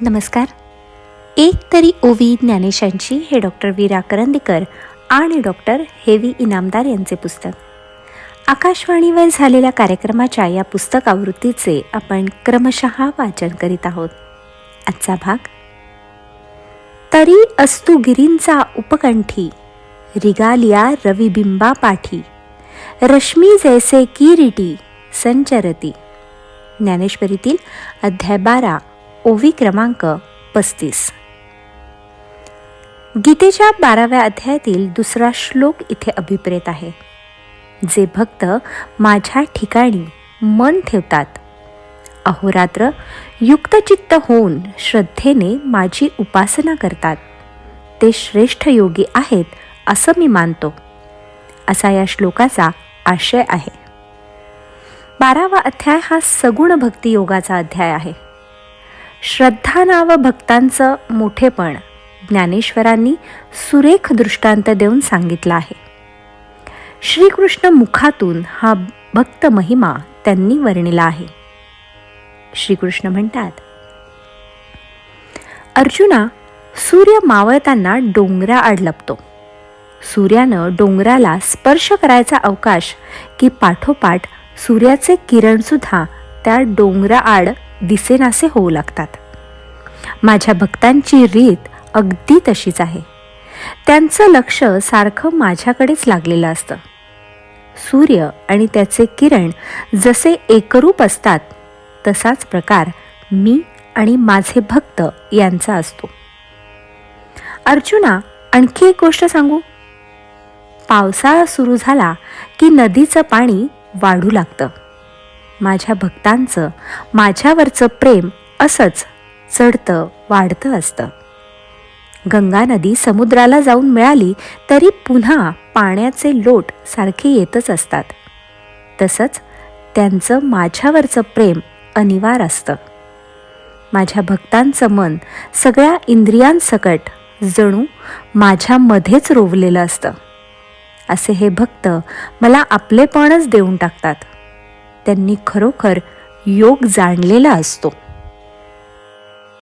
नमस्कार. एक तरी ओवी ज्ञानेशांची हे डॉक्टर वीरा करंदीकर आणि डॉक्टर हेवी इनामदार यांचे पुस्तक. आकाशवाणीवर झालेल्या कार्यक्रमाच्या या पुस्तक आवृत्तीचे आपण क्रमशः वाचन करीत आहोत. आजचा भाग तरी अस्तु गिरींचा उपकंठी रिगालिया रविबिंबा पाठी रश्मी जैसे किरीटी संचरती. ज्ञानेश्वरीतील अध्याय बारा ओवी क्रमांक पस्तीस. गीतेच्या बाराव्या अध्यायातील दुसरा श्लोक इथे अभिप्रेत आहे. जे भक्त माझ्या ठिकाणी मन ठेवतात अहोरात्र युक्तचित्त होऊन श्रद्धेने माझी उपासना करतात. ते श्रेष्ठ योगी आहेत असं मी मानतो. असा या श्लोकाचा आशय आहे. बारावा अध्याय हा सगुण भक्ती योगाचा अध्याय आहे. श्रद्धा नाव भक्तांचं मोठेपण ज्ञानेश्वरांनी सुरेख दृष्टांत देऊन सांगितला आहे. श्रीकृष्ण मुखातून हा भक्त महिमा त्यांनी वर्णिला आहे. श्रीकृष्ण म्हणतात अर्जुना सूर्य मावळताना डोंगरा आड लपतो. सूर्यानं डोंगराला स्पर्श करायचा अवकाश की पाठोपाठ सूर्याचे किरणसुद्धा त्या डोंगरा आड दिसेनासे होऊ लागतात. माझ्या भक्तांची रीत अगदी तशीच आहे. त्यांचं लक्ष सारखं माझ्याकडेच लागलेलं असतं. सूर्य आणि त्याचे किरण जसे एकरूप असतात तसाच प्रकार मी आणि माझे भक्त यांचा असतो. अर्जुना आणखी एक गोष्ट सांगू? पावसाळा सुरू झाला की नदीचं पाणी वाढू लागतं. माझ्या भक्तांचं माझ्यावरचं प्रेम असंच चढतं वाढतं असतं. गंगा नदी समुद्राला जाऊन मिळाली तरी पुन्हा पाण्याचे लोट सारखे येतच असतात. तसंच त्यांचं माझ्यावरचं प्रेम अनिवार असतं. माझ्या भक्तांचं मन सगळ्या इंद्रियांसकट जणू माझ्यामध्येच रोवलेलं असतं. असे हे भक्त मला आपलेपणच देऊन टाकतात. त्यांनी खरोखर योग जाणलेला असतो.